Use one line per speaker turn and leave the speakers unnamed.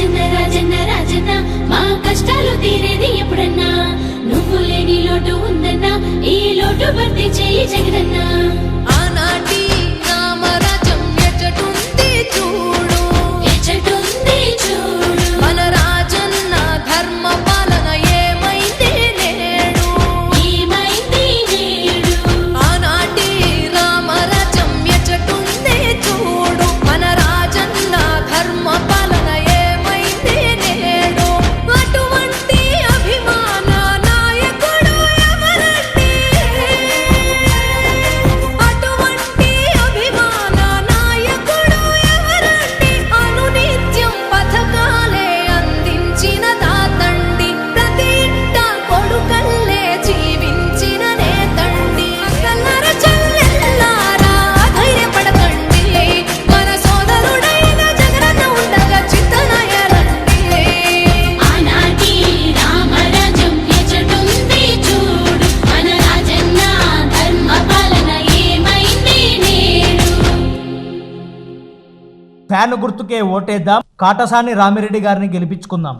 రాజన్న రాజన్న రాజన్న మా కష్టాలు తీరేది ఎప్పుడన్నా? నువ్వు లేని లోటు ఉందన్నా ఈ లోటు భర్తీ చేయి జగదన్నా
ఫ్యాన్ గుర్తుకే ఓటేద్దాం. కాటసాని రామిరెడ్డి గారిని గెలిపించుకుందాం.